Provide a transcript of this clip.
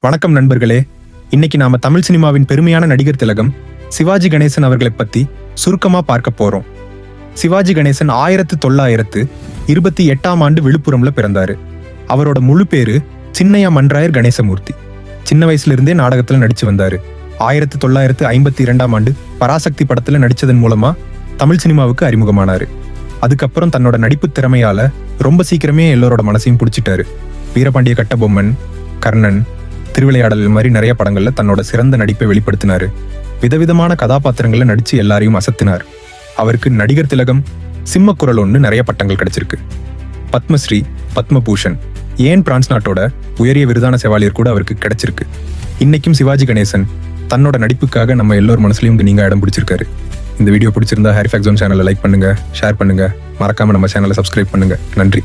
வணக்கம் நண்பர்களே. இன்னைக்கு நாம தமிழ் சினிமாவின் பெருமையான நடிகர் திலகம் சிவாஜி கணேசன் அவர்களை பத்தி சுருக்கமா பார்க்க போறோம். சிவாஜி கணேசன் ஆயிரத்து தொள்ளாயிரத்து இருபத்தி எட்டாம் ஆண்டு விழுப்புரம்ல பிறந்தாரு. அவரோட முழு பேரு சின்னையா மன்றாயர் கணேசமூர்த்தி. சின்ன வயசுல இருந்தே நாடகத்துல நடிச்சு வந்தாரு. ஆயிரத்து தொள்ளாயிரத்து ஐம்பத்தி இரண்டாம் ஆண்டு பராசக்தி படத்துல நடிச்சதன் மூலமா தமிழ் சினிமாவுக்கு அறிமுகமானாரு. அதுக்கப்புறம் தன்னோட நடிப்பு திறமையால ரொம்ப சீக்கிரமே எல்லோரோட மனசையும் பிடிச்சிட்டாரு. வீரபாண்டிய கட்டபொம்மன் கர்ணன் திருவிளையாடல் மாதிரி நிறைய படங்கள்ல தன்னோட சிறந்த நடிப்பை வெளிப்படுத்தினாரு. விதவிதமான கதாபாத்திரங்களை நடிச்சு எல்லாரையும் அசத்தினார். அவருக்கு நடிகர் திலகம் சிம்மக்குரல் ஒன்று நிறைய பட்டங்கள் கிடைச்சிருக்கு. பத்மஸ்ரீ பத்மபூஷன் ஏன் பிரான்ஸ் நாட்டோட உயரிய விருதான செவாலியர் கூட அவருக்கு கிடைச்சிருக்கு. இன்னைக்கும் சிவாஜி கணேசன் தன்னோட நடிப்புக்காக நம்ம எல்லோர் மனசுலையும் நீங்க இடம் பிடிச்சிருக்காரு. இந்த வீடியோ பிடிச்சிருந்தா ஹேரிஃபேக் ஜோன் சேனலை லைக் பண்ணுங்க ஷேர் பண்ணுங்க. மறக்காம நம்ம சேனலை சப்ஸ்கிரைப் பண்ணுங்க. நன்றி.